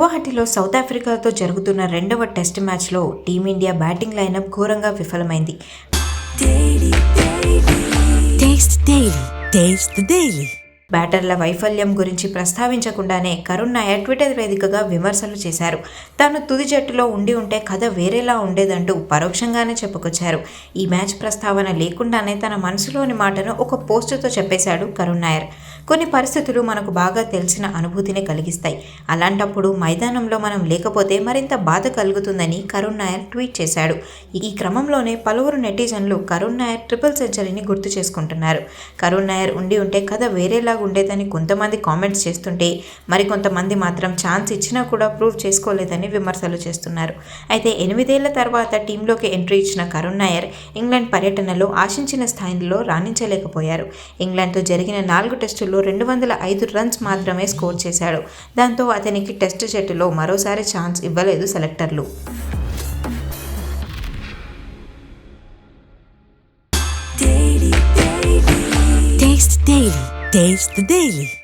గువాహటిలో south ఆఫ్రికాతో జరుగుతున్న రెండవ test మ్యాచ్లో టీమిండియా బ్యాటింగ్ లైనప్ ఘోరంగా విఫలమైంది. బ్యాటర్ల వైఫల్యం గురించి ప్రస్తావించకుండానే కరుణ్ నాయర్ ట్విట్టర్ వేదికగా విమర్శలు చేశారు. తాను తుది జట్టులో ఉండి ఉంటే కథ వేరేలా ఉండేదంటూ పరోక్షంగానే చెప్పుకొచ్చారు. ఈ మ్యాచ్ ప్రస్తావన లేకుండానే తన మనసులోని మాటను ఒక పోస్టుతో చెప్పేశాడు కరుణ్ నాయర్. కొన్ని పరిస్థితులు మనకు బాగా తెలిసిన అనుభూతిని కలిగిస్తాయి. అలాంటప్పుడు మైదానంలో మనం లేకపోతే మరింత బాధ కలుగుతుందని కరుణ్ నాయర్ ట్వీట్ చేశాడు. ఈ క్రమంలోనే పలువురు నెటిజన్లు కరుణ్ నాయర్ ట్రిపుల్ సెంచరీని గుర్తు చేసుకుంటున్నారు. కరుణ్ నాయర్ ఉండి ఉంటే కథ వేరేలా ఉండేదని కొంతమంది కామెంట్స్ చేస్తుంటే మరికొంతమంది మాత్రం ఛాన్స్ ఇచ్చినా కూడా ప్రూవ్ చేసుకోలేదని విమర్శలు చేస్తున్నారు. అయితే ఎనిమిదేళ్ళ తర్వాత టీంలోకి ఎంట్రీ ఇచ్చిన కరుణ్ నాయర్ ఇంగ్లాండ్ పర్యటనలో ఆశించిన స్థాయిలో రాణించలేకపోయారు. ఇంగ్లాండ్తో జరిగిన నాలుగు టెస్టుల్లో రెండు వందల ఐదు రన్స్ మాత్రమే స్కోర్ చేశాడు. దాంతో అతనికి టెస్ట్ జట్టులో మరోసారి ఛాన్స్ ఇవ్వలేదు సెలెక్టర్లు. Taste Daily. Taste the Daily.